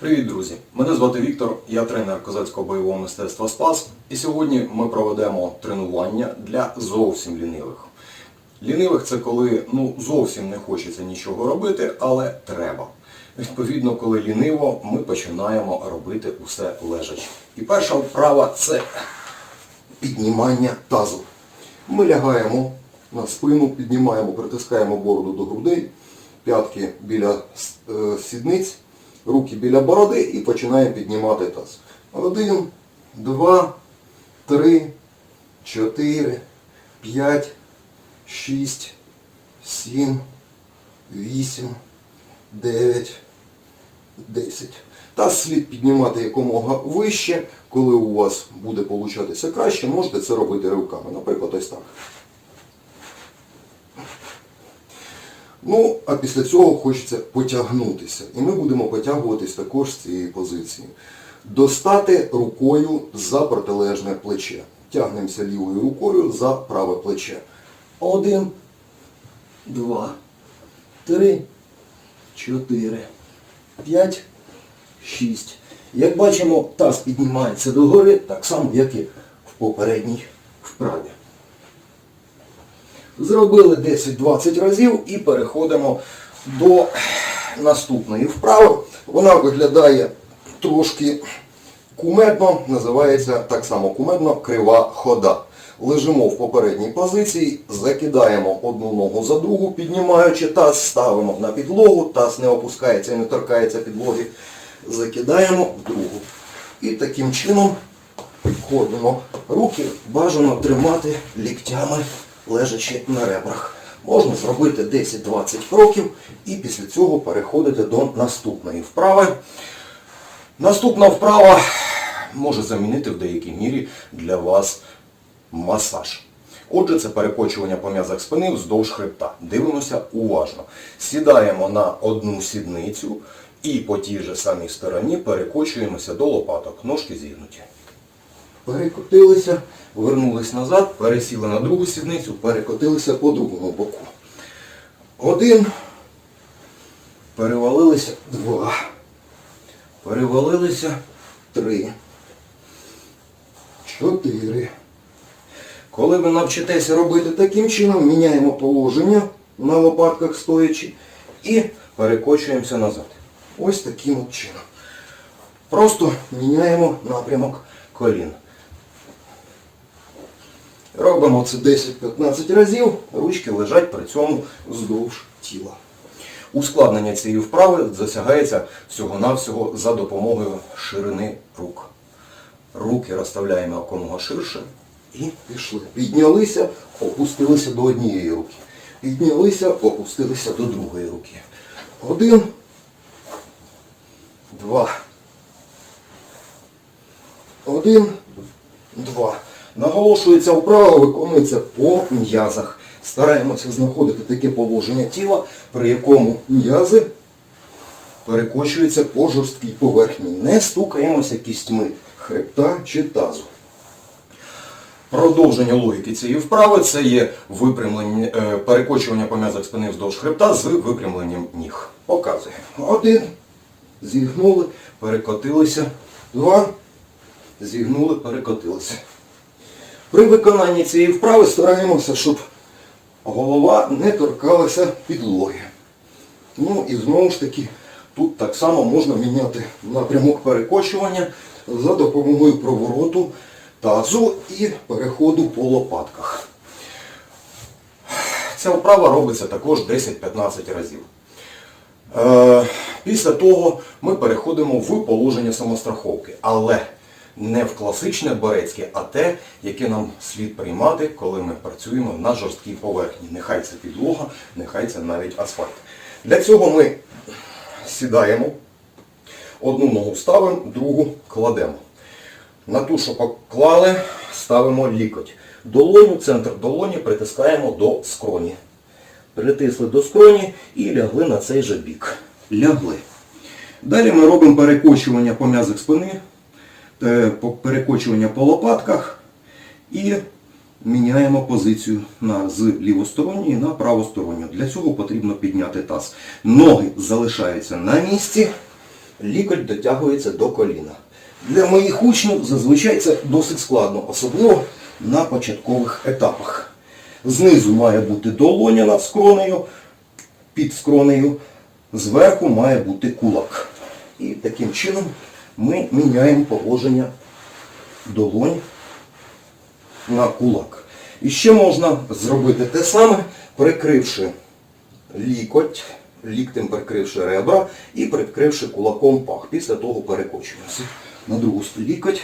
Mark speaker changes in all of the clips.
Speaker 1: Привіт, друзі! Мене звати Віктор, я тренер козацького бойового мистецтва Спас. І сьогодні ми проведемо тренування для зовсім лінивих. Лінивих це коли ну, зовсім не хочеться нічого робити, але треба. Відповідно, коли ліниво, ми починаємо робити усе лежачи. І перша вправа це піднімання тазу. Ми лягаємо на спину, піднімаємо, притискаємо бороду до грудей, п'ятки біля е, сідниць, руки біля бороди і починаємо піднімати таз. Один, два, три, чотири, п'ять, шість, сім, вісім, дев'ять, 10. Таз слід піднімати якомога вище. Коли у вас буде получатися краще, можете це робити руками. Наприклад, ось так. Ну, а після цього хочеться потягнутися. І ми будемо потягуватись також з цієї позиції. Достати рукою за протилежне плече. Тягнемося лівою рукою за праве плече. Один, два, три, чотири, п'ять, шість. Як бачимо, таз піднімається догори, так само, як і в попередній вправі. Зробили 10-20 разів і переходимо до наступної вправи. Вона виглядає трошки кумедно, називається так само кумедно крива хода. Лежимо в попередній позиції, закидаємо одну ногу за другу, піднімаючи таз, ставимо на підлогу, таз не опускається і не торкається підлоги, закидаємо в другу. І таким чином ходимо. Руки бажано тримати ліктями, лежачи на ребрах. Можна зробити 10-20 кроків і після цього переходити до наступної вправи. Наступна вправа може замінити в деякій мірі для вас масаж. Отже, це перекочування по м'язах спини вздовж хребта. Дивимося уважно. Сідаємо на одну сідницю і по тій же самій стороні перекочуємося до лопаток. Ножки зігнуті. Перекотилися, вернулись назад, пересіли на другу сідницю, перекотилися по другому боку. Один. Перевалилися два. Перевалилися три. Чотири. Коли ви навчитеся робити таким чином, міняємо положення на лопатках стоячи і перекочуємося назад. Ось таким от чином. Просто міняємо напрямок колін. Робимо це 10-15 разів, ручки лежать при цьому вздовж тіла. Ускладнення цієї вправи досягається всього-навсього за допомогою ширини рук. Руки розставляємо якомога ширше і пішли. Піднялися, опустилися до однієї руки. Піднялися, опустилися до другої руки. Один, два. Один, два. Наголошується вправа, виконується по м'язах. Стараємося знаходити таке положення тіла, при якому м'язи перекочуються по жорсткій поверхні. Не стукаємося кістьми хребта чи тазу. Продовження логіки цієї вправи це є випрямлення, е, перекочування по м'язах спини вздовж хребта з випрямленням ніг. Показуємо. Один. Зігнули, перекотилися. Два. Зігнули, перекотилися. При виконанні цієї вправи стараємося, щоб голова не торкалася підлоги. Ну і знову ж таки, тут так само можна міняти напрямок перекочування за допомогою провороту тазу і переходу по лопатках. Ця вправа робиться також 10-15 разів. Е, Після того ми переходимо в положення самостраховки, але не в класичне борецьке, а те, яке нам слід приймати, коли ми працюємо на жорсткій поверхні. Нехай це підлога, нехай це навіть асфальт. Для цього ми сідаємо, одну ногу ставимо, другу кладемо. На ту, що поклали, ставимо лікоть. Долоню, центр долоні притискаємо до скроні. Притисли до скроні і лягли на цей же бік. Лягли. Далі ми робимо перекочування по м'язах спини, перекочування по лопатках і міняємо позицію на, з лівосторонньої на правосторонню. Для цього потрібно підняти таз. Ноги залишаються на місці. лікоть дотягується до коліна. Для моїх учнів зазвичай це досить складно, особливо на початкових етапах. Знизу має бути долоня над скронею, під скронею, зверху має бути кулак. І таким чином ми міняємо положення долонь на кулак. І ще можна зробити те саме, прикривши лікоть, ліктем прикривши ребра і прикривши кулаком пах. Після того перекочуємося. На другу лікоть,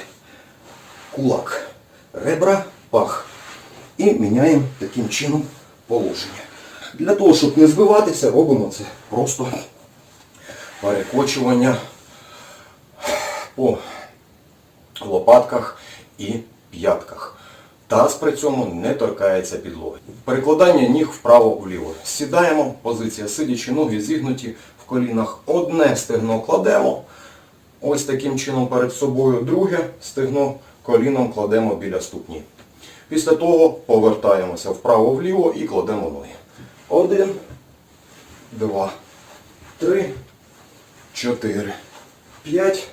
Speaker 1: кулак, ребра, пах. І міняємо таким чином положення. Для того, щоб не збиватися, робимо це просто перекочування по лопатках і п'ятках. Таз при цьому не торкається підлоги. Перекладання ніг вправо-вліво. Сідаємо, позиція сидячи, ноги зігнуті в колінах. Одне стегно кладемо. Ось таким чином перед собою. Друге стегно коліном кладемо біля ступні. Після того повертаємося вправо-вліво і кладемо ноги. Один, два, три, чотири, п'ять.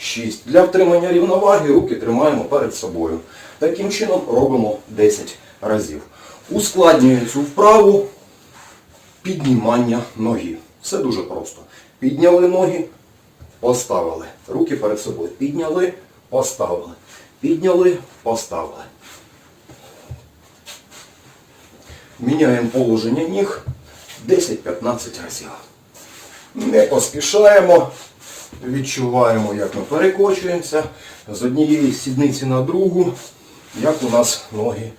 Speaker 1: 6. Для втримання рівноваги руки тримаємо перед собою. Таким чином робимо 10 разів. Ускладнюємо цю вправу піднімання ноги. Все дуже просто. Підняли ноги, поставили. Руки перед собою. Підняли, поставили. Підняли, поставили. Міняємо положення ніг 10-15 разів. Не поспішаємо. Відчуваємо, як ми перекочуємося з однієї сідниці на другу, як у нас ноги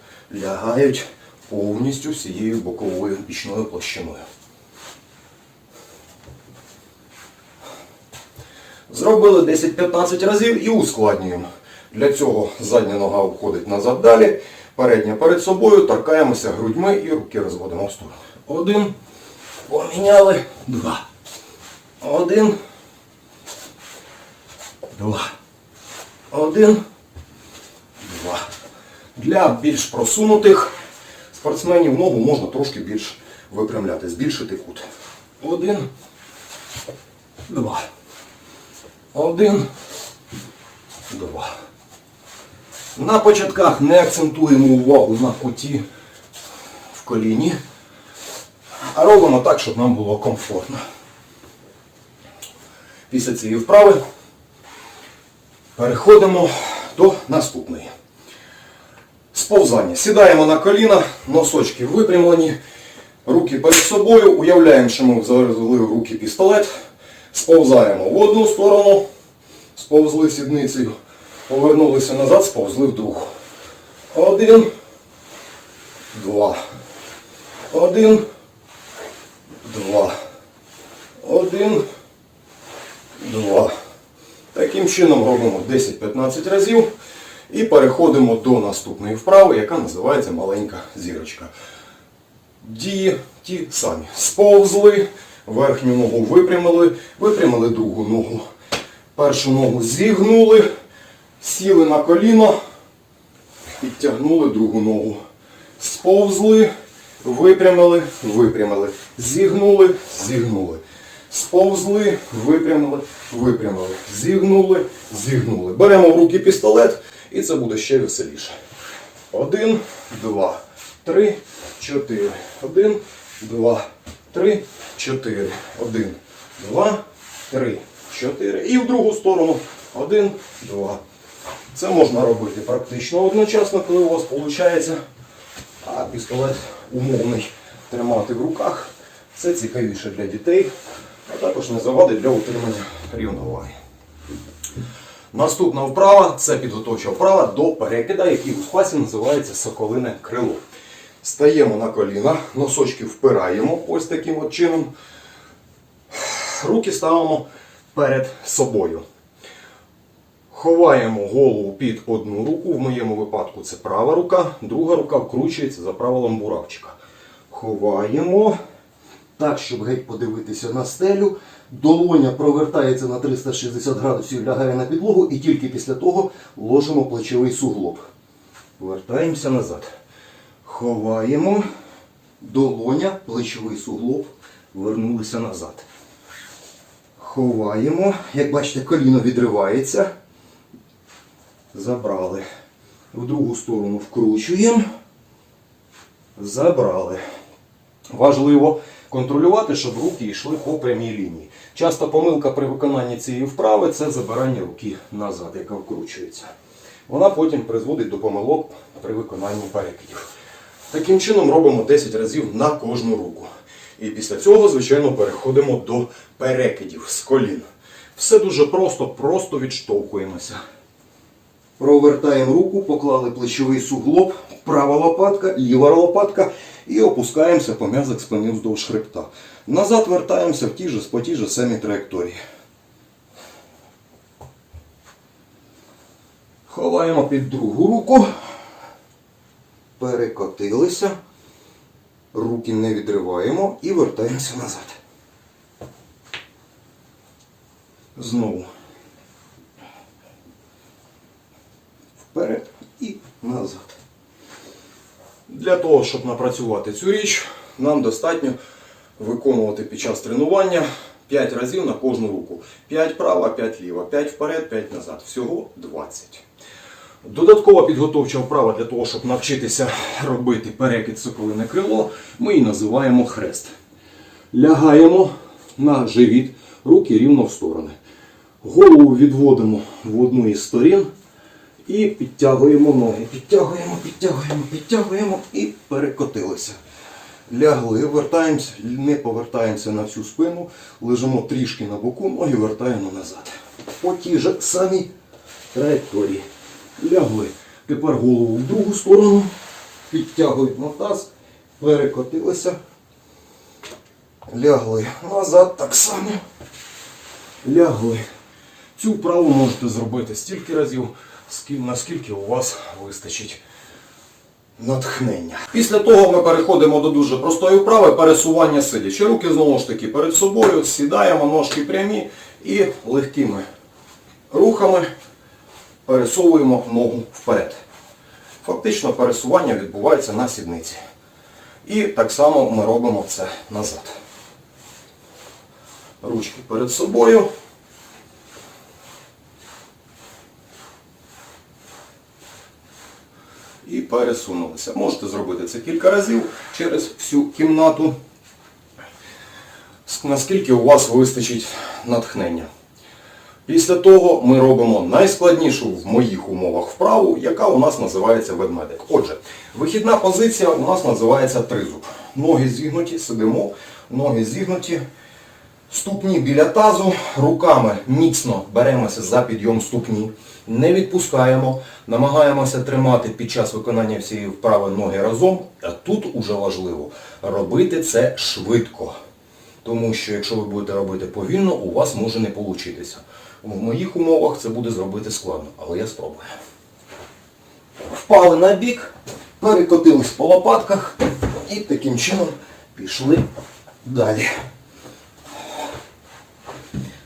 Speaker 1: лягають повністю всією боковою бічною площиною. Зробили 10-15 разів і ускладнюємо. Для цього задня нога входить назад далі, передня перед собою, торкаємося грудьми і руки розводимо в сторону. Один. Поміняли. Два. Один. Два. Один. Два. Для більш просунутих спортсменів ногу можна трошки більш випрямляти, збільшити кут. Один. Два. Один. Два. На початках не акцентуємо увагу на куті в коліні, а робимо так, щоб нам було комфортно. Після цієї вправи Переходимо до наступної. Сповзання. Сідаємо на коліна, носочки випрямлені, руки перед собою, уявляємо, що ми завезли в руки пістолет, сповзаємо в одну сторону, сповзли сідницею, повернулися назад, сповзли в другу. Один, два. Один, два. Один, два. Таким чином робимо 10-15 разів і переходимо до наступної вправи, яка називається маленька зірочка. Дії ті самі. Сповзли, верхню ногу випрямили, випрямили другу ногу. Першу ногу зігнули, сіли на коліно, підтягнули другу ногу. Сповзли, випрямили, випрямили. Зігнули, зігнули. Сповзли, випрямили, випрямили. Зігнули, зігнули. Беремо в руки пістолет і це буде ще веселіше. Один, два, три, чотири. Один, два, три, чотири. Один, два, три, чотири. І в другу сторону. Один, два. Це можна робити практично одночасно, коли у вас виходить. А пістолет умовний тримати в руках. Це цікавіше для дітей, а також не завадить для утримання рівноваги. Наступна вправа це підготовча вправа до перекида, який у спасі називається соколине крило. Стаємо на коліна, носочки впираємо ось таким от чином. Руки ставимо перед собою. Ховаємо голову під одну руку, в моєму випадку це права рука, друга рука вкручується за правилом буравчика. Ховаємо так, щоб геть подивитися на стелю. Долоня провертається на 360 градусів, лягає на підлогу і тільки після того ложимо плечовий суглоб. Повертаємося назад. Ховаємо. Долоня, плечовий суглоб. Вернулися назад. Ховаємо. Як бачите, коліно відривається. Забрали. В другу сторону вкручуємо. Забрали. Важливо контролювати, щоб руки йшли по прямій лінії. Часто помилка при виконанні цієї вправи це забирання руки назад, яка вкручується. Вона потім призводить до помилок при виконанні перекидів. Таким чином робимо 10 разів на кожну руку. І після цього, звичайно, переходимо до перекидів з колін. Все дуже просто, просто відштовхуємося. Провертаємо руку, поклали плечовий суглоб, права лопатка, ліва лопатка і опускаємося по м'язок спини вздовж хребта. Назад вертаємося в ті ж, по тій же самій траєкторії. Ховаємо під другу руку. Перекотилися. Руки не відриваємо і вертаємося назад. Знову. Вперед і назад. Для того, щоб напрацювати цю річ, нам достатньо виконувати під час тренування 5 разів на кожну руку. 5 права, 5 ліва, 5 вперед, 5 назад. Всього 20. Додаткова підготовча вправа для того, щоб навчитися робити перекид соколине крило, ми її називаємо хрест. Лягаємо на живіт, руки рівно в сторони. Голову відводимо в одну із сторін і підтягуємо ноги. Підтягуємо, підтягуємо, підтягуємо і перекотилися. Лягли, вертаємося, не повертаємося на всю спину, лежимо трішки на боку, ноги вертаємо назад. По тій же самій траєкторії. Лягли. Тепер голову в другу сторону, підтягують на таз, перекотилися. Лягли назад так само. Лягли. Цю вправу можете зробити стільки разів, наскільки у вас вистачить натхнення. Після того ми переходимо до дуже простої вправи пересування сидячи. Руки знову ж таки перед собою, сідаємо, ножки прямі і легкими рухами пересовуємо ногу вперед. Фактично пересування відбувається на сідниці. І так само ми робимо це назад. Ручки перед собою. І пересунулися. Можете зробити це кілька разів через всю кімнату, наскільки у вас вистачить натхнення. Після того ми робимо найскладнішу в моїх умовах вправу, яка у нас називається ведмедик. Отже, вихідна позиція у нас називається тризуб. Ноги зігнуті, сидимо, ноги зігнуті, ступні біля тазу, руками міцно беремося за підйом ступні, не відпускаємо, намагаємося тримати під час виконання всієї вправи ноги разом, а тут уже важливо робити це швидко. Тому що якщо ви будете робити повільно, у вас може не получитися. В моїх умовах це буде зробити складно, але я спробую. Впали на бік, перекотились по лопатках і таким чином пішли далі.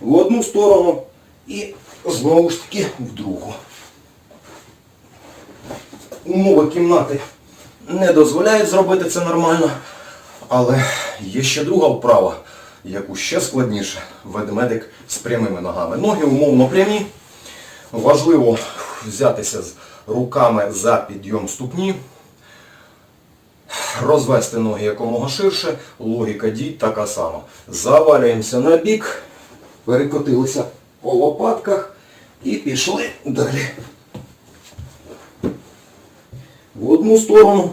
Speaker 1: В одну сторону і знову ж таки в другу. Умови кімнати не дозволяють зробити це нормально, але є ще друга вправа, яку ще складніше ведмедик з прямими ногами. Ноги умовно прямі. Важливо взятися з руками за підйом ступні, розвести ноги якомога ширше, логіка дій така сама. Завалюємося на бік, перекотилися по лопатках і пішли далі. В одну сторону.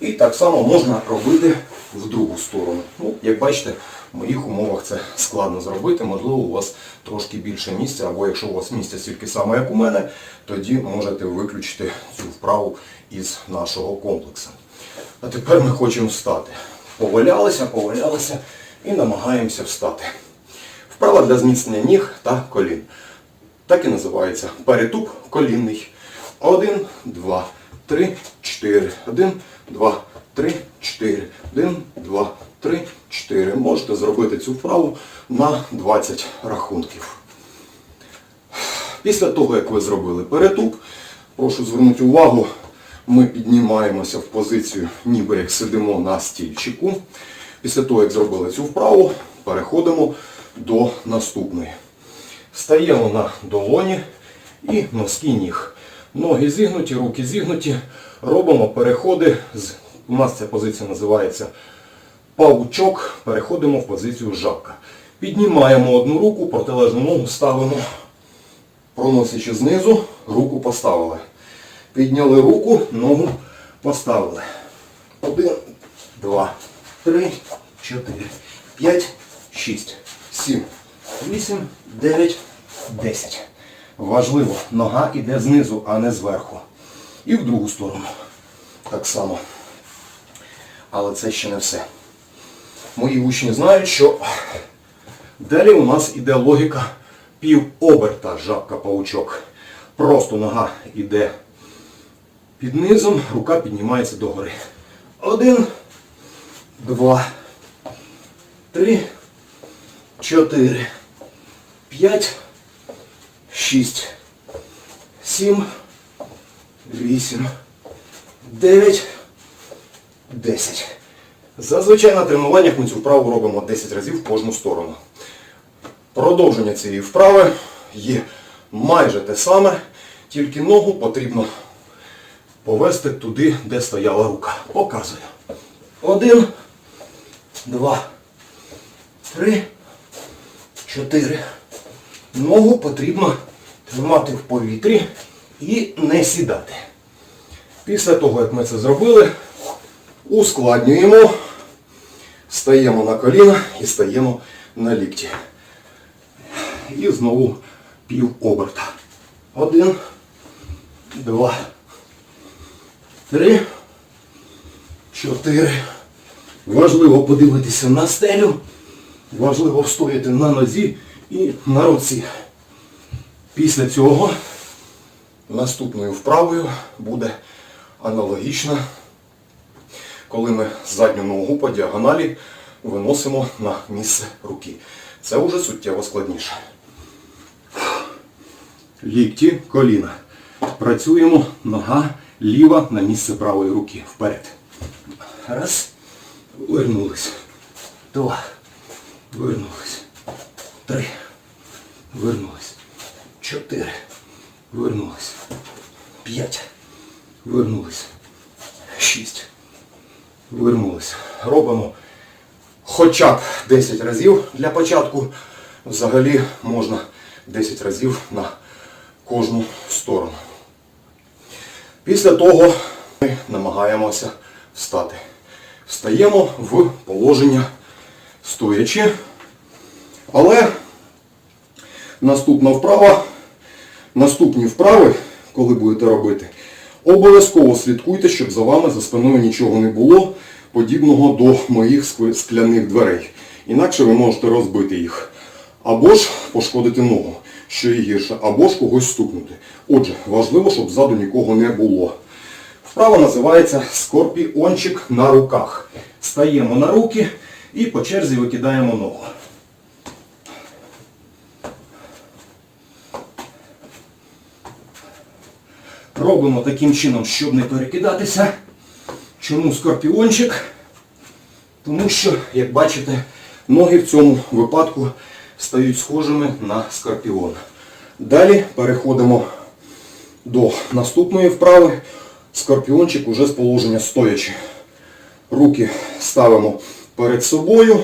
Speaker 1: І так само можна робити в другу сторону. Ну, як бачите, в моїх умовах це складно зробити. Можливо, у вас трошки більше місця, або якщо у вас місця стільки само, як у мене, тоді можете виключити цю вправу із нашого комплексу. А тепер ми хочемо встати. Повалялися, повалялися і намагаємося встати. Вправа для зміцнення ніг та колін. Так і називається перетуп колінний. Один, два, три, чотири. Один, два, три, чотири. Один, два, три, чотири. Можете зробити цю вправу на 20 рахунків. Після того, як ви зробили перетуп, прошу звернути увагу, ми піднімаємося в позицію, ніби як сидимо на стільчику. Після того, як зробили цю вправу, переходимо до наступної. Стаємо на долоні і носки ніг. Ноги зігнуті, руки зігнуті. Робимо переходи. У нас ця позиція називається паучок. Переходимо в позицію жабка. Піднімаємо одну руку, протилежну ногу ставимо, проносячи знизу, руку поставили. Підняли руку, ногу поставили. Один, два, три, чотири, п'ять, шість, сім, вісім, дев'ять, десять. Важливо, нога йде знизу, а не зверху. І в другу сторону. Так само. Але це ще не все. Мої учні знають, що далі у нас іде логіка півоберта жабка-паучок. Просто нога йде під низом, рука піднімається догори. Один, два, три, чотири, п'ять, шість, сім, вісім, дев'ять, десять. Зазвичай на тренуваннях ми цю вправу робимо 10 разів в кожну сторону. Продовження цієї вправи є майже те саме, тільки ногу потрібно повести туди, де стояла рука. Показую. Один, два, три, чотири. Ногу потрібно тримати в повітрі і не сідати. Після того, як ми це зробили, ускладнюємо, стаємо на коліна і стаємо на лікті. І знову пів оберта. Один, два, три, чотири. Важливо подивитися на стелю. Важливо встояти на нозі і на руці. Після цього наступною вправою буде аналогічна, коли ми задню ногу по діагоналі виносимо на місце руки. Це вже суттєво складніше. Лікті, коліна. Працюємо нога ліва на місце правої руки. Вперед. Раз. Вернулись. Два. Вернулись. Три. Вернулись. Чотири. Вернулись. П'ять. Вернулись. Шість. Вернулись. Робимо хоча б 10 разів для початку. Взагалі можна 10 разів на кожну сторону. Після того ми намагаємося встати. Встаємо в положення стоячи. Але наступна вправа, наступні вправи, коли будете робити, обов'язково слідкуйте, щоб за вами за спиною нічого не було, подібного до моїх скляних дверей. Інакше ви можете розбити їх. Або ж пошкодити ногу, що і гірше, або ж когось стукнути. Отже, важливо, щоб ззаду нікого не було. Вправа називається скорпіончик на руках. Стаємо на руки і по черзі викидаємо ногу. Робимо таким чином, щоб не перекидатися. Чому скорпіончик? Тому що, як бачите, ноги в цьому випадку стають схожими на скорпіон. Далі переходимо до наступної вправи. Скорпіончик уже з положення стоячи. Руки ставимо перед собою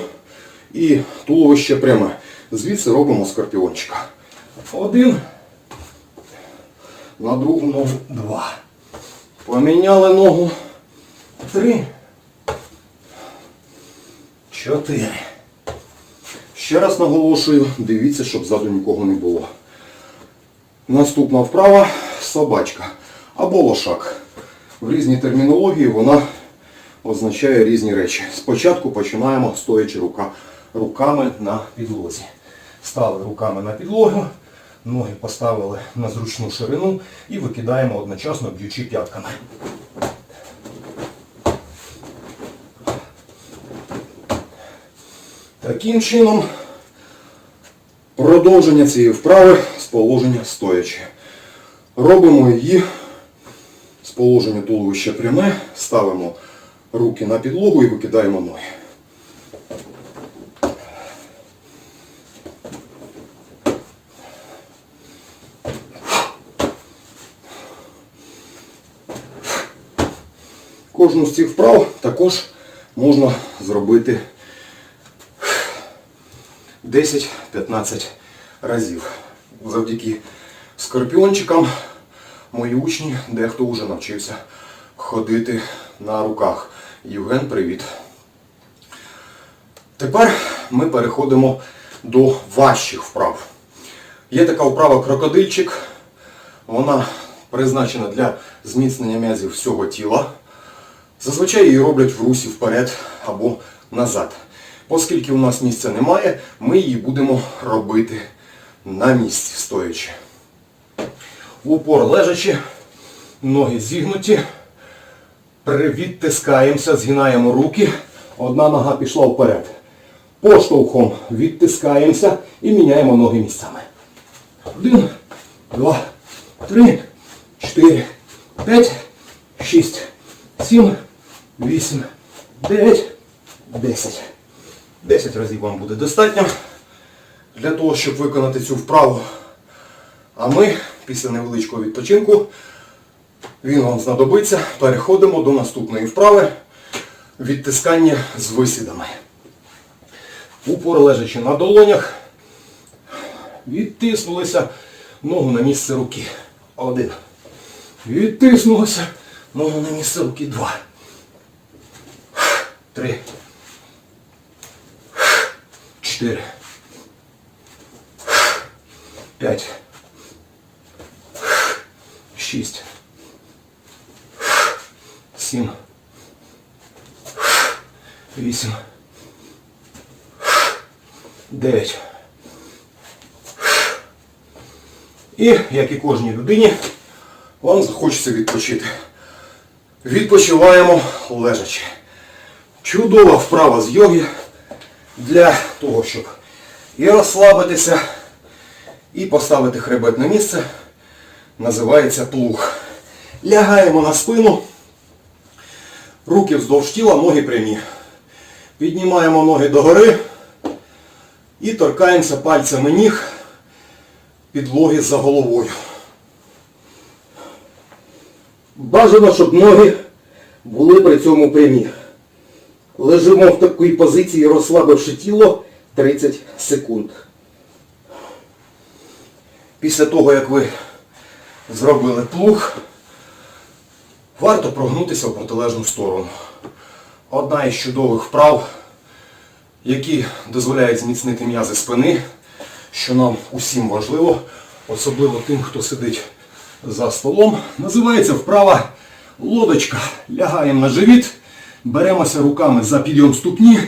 Speaker 1: і туловище пряме. Звідси робимо скорпіончика. Один. На другу ногу два. Поміняли ногу. Три. Чотири. Ще раз наголошую, дивіться, щоб ззаду нікого не було. Наступна вправа собачка або лошак. В різній термінології вона означає різні речі. Спочатку починаємо стоячи рука, руками на підлозі. Стали руками на підлогу, ноги поставили на зручну ширину і викидаємо одночасно б'ючи п'ятками. Таким чином продовження цієї вправи з положення стоячи. Робимо її з положення туловища пряме, ставимо руки на підлогу і викидаємо ноги. Кожну з цих вправ також можна зробити 10-15 разів. Завдяки скорпіончикам мої учні дехто вже навчився ходити на руках. Євген, привіт. Тепер ми переходимо до важчих вправ. Є така вправа крокодильчик. Вона призначена для зміцнення м'язів всього тіла. Зазвичай її роблять в русі вперед або назад. Оскільки у нас місця немає, ми її будемо робити на місці стоячи. Упор лежачи, ноги зігнуті, відтискаємося, згинаємо руки, одна нога пішла вперед. Поштовхом відтискаємося і міняємо ноги місцями. Один, два, три, чотири, п'ять, шість, сім, вісім, дев'ять, десять. Десять разів вам буде достатньо для того, щоб виконати цю вправу. А ми після невеличкого відпочинку, він вам знадобиться, переходимо до наступної вправи відтискання з висідами. Упор лежачи на долонях, відтиснулися ногу на місце руки. Один. Відтиснулися ногу на місце руки. Два. Три. Чотири. П'ять. Шість. Сім. Вісім. Дев'ять. І, як і кожній людині, вам захочеться відпочити. Відпочиваємо лежачи. Чудова вправа з йоги для того, щоб і розслабитися, і поставити хребет на місце. Називається плуг. Лягаємо на спину. Руки вздовж тіла, ноги прямі. Піднімаємо ноги догори і торкаємося пальцями ніг підлоги за головою. Бажано, щоб ноги були при цьому прямі. Лежимо в такій позиції, розслабивши тіло 30 секунд. Після того, як ви зробили плуг, варто прогнутися в протилежну сторону. Одна із чудових вправ, які дозволяють зміцнити м'язи спини, що нам усім важливо, особливо тим, хто сидить за столом, називається вправа лодочка. Лягаємо на живіт, беремося руками за підйом ступні,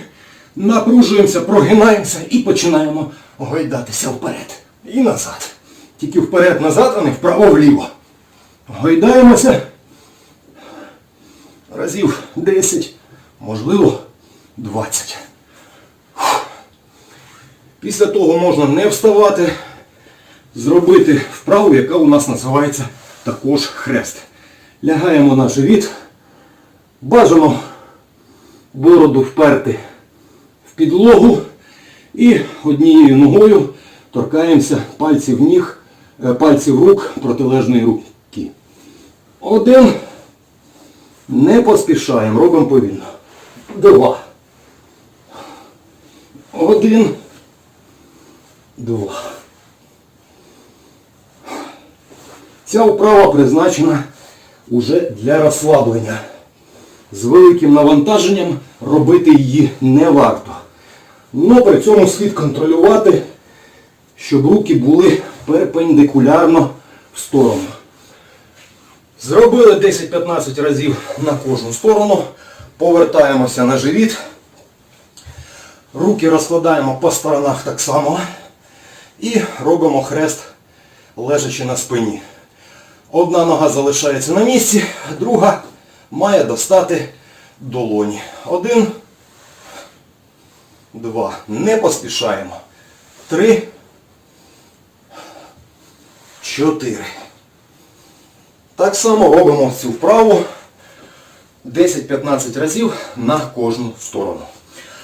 Speaker 1: напружуємося, прогинаємося і починаємо гойдатися вперед і назад. Тільки вперед-назад, а не вправо-вліво. Гойдаємося разів 10, можливо 20. Після того можна не вставати, зробити вправу, яка у нас називається також хрест. Лягаємо на живіт, бажано бороду вперти в підлогу і однією ногою торкаємося пальців ніг, е, пальців рук протилежної руки. Один. Не поспішаємо, робимо повільно. Два. Один. Два. Ця вправа призначена уже для розслаблення. З великим навантаженням робити її не варто. Но при цьому слід контролювати, щоб руки були перпендикулярно в сторону. Зробили 10-15 разів на кожну сторону. Повертаємося на живіт. Руки розкладаємо по сторонах так само. І робимо хрест лежачи на спині. Одна нога залишається на місці, друга має достати долоні. Один, два. Не поспішаємо. Три, чотири. Так само робимо цю вправу 10-15 разів на кожну сторону.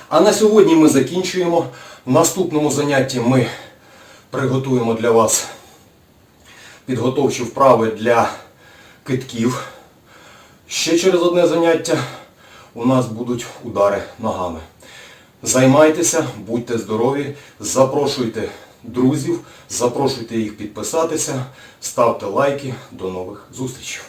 Speaker 1: А на сьогодні ми закінчуємо. В наступному занятті ми приготуємо для вас підготовчі вправи для китків,
Speaker 2: Ще через одне заняття у нас будуть удари ногами. Займайтеся, будьте здорові, запрошуйте друзів, запрошуйте їх підписатися, ставте лайки. До нових зустрічей.